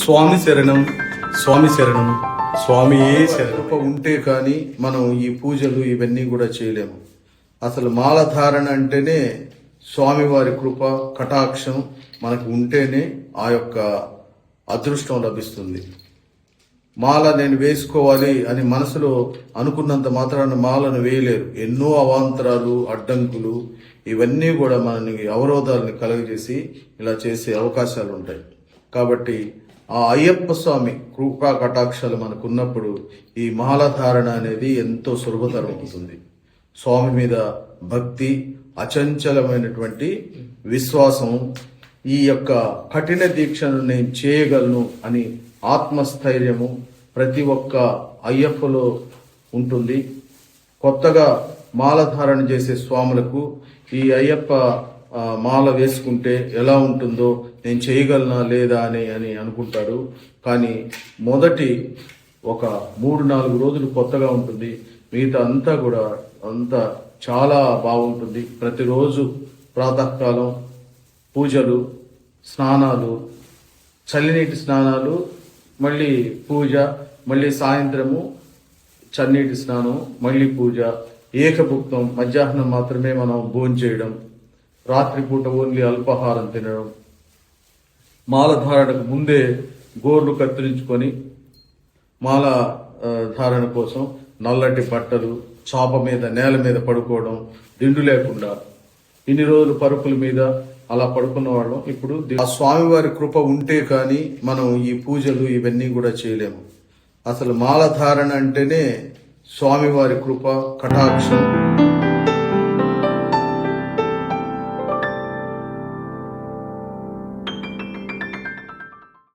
స్వామి శరణం స్వామి శరణం స్వామి ఏ శరణం ఉంటే కానీ మనం ఈ పూజలు ఇవన్నీ కూడా చేయలేము. అసలు మాల ధారణ అంటేనే స్వామివారి కృప కటాక్షం మనకు ఉంటేనే ఆ యొక్క అదృష్టం లభిస్తుంది. మాల నేను వేసుకోవాలి అని మనసులో అనుకున్నంత మాత్రాన మాలను వేయలేరు. ఎన్నో అవాంతరాలు అడ్డంకులు ఇవన్నీ కూడా మనకి అవరోధాలను కలుగజేసి ఇలా చేసే అవకాశాలు ఉంటాయి కాబట్టి ఆ అయ్యప్ప స్వామి కృపా కటాక్షాలు మనకు ఉన్నప్పుడు ఈ మాలధారణ అనేది ఎంతో సులభతరం అవుతుంది. స్వామి మీద భక్తి అచంచలమైనటువంటి విశ్వాసం ఈ యొక్క కఠిన దీక్షను నేను చేయగలను అని ఆత్మస్థైర్యము ప్రతి ఒక్క అయ్యప్పలో ఉంటుంది. కొత్తగా మాలధారణ చేసే స్వాములకు ఈ అయ్యప్ప మాల వేసుకుంటే ఎలా ఉంటుందో నేను చేయగలనా లేదా అని అని అనుకుంటాడు కానీ మొదటి ఒక మూడు నాలుగు రోజులు కొత్తగా ఉంటుంది. మిగతా అంతా కూడా అంతా చాలా బాగుంటుంది. ప్రతిరోజు ప్రాతకాలం పూజలు స్నానాలు చల్లినీటి స్నానాలు మళ్ళీ పూజ మళ్ళీ సాయంత్రము చన్నీటి స్నానం మళ్ళీ పూజ ఏకభుక్తం మధ్యాహ్నం మాత్రమే మనం భోజనం చేయడం. రాత్రిపూట ఓన్లీ అల్పాహారం తినడం. మాల ధారణకు ముందే గోర్లు కత్తిరించుకొని మాల ధారణ కోసం నల్లటి బట్టలు చాప మీద నేల మీద పడుకోవడం దిండు లేకుండా ఇన్ని రోజులు పరుపుల మీద అలా పడుకున్న వాళ్ళం. ఇప్పుడు ఆ స్వామివారి కృప ఉంటే కానీ మనం ఈ పూజలు ఇవన్నీ కూడా చేయలేము. అసలు మాల ధారణ అంటేనే స్వామివారి కృప కటాక్షం.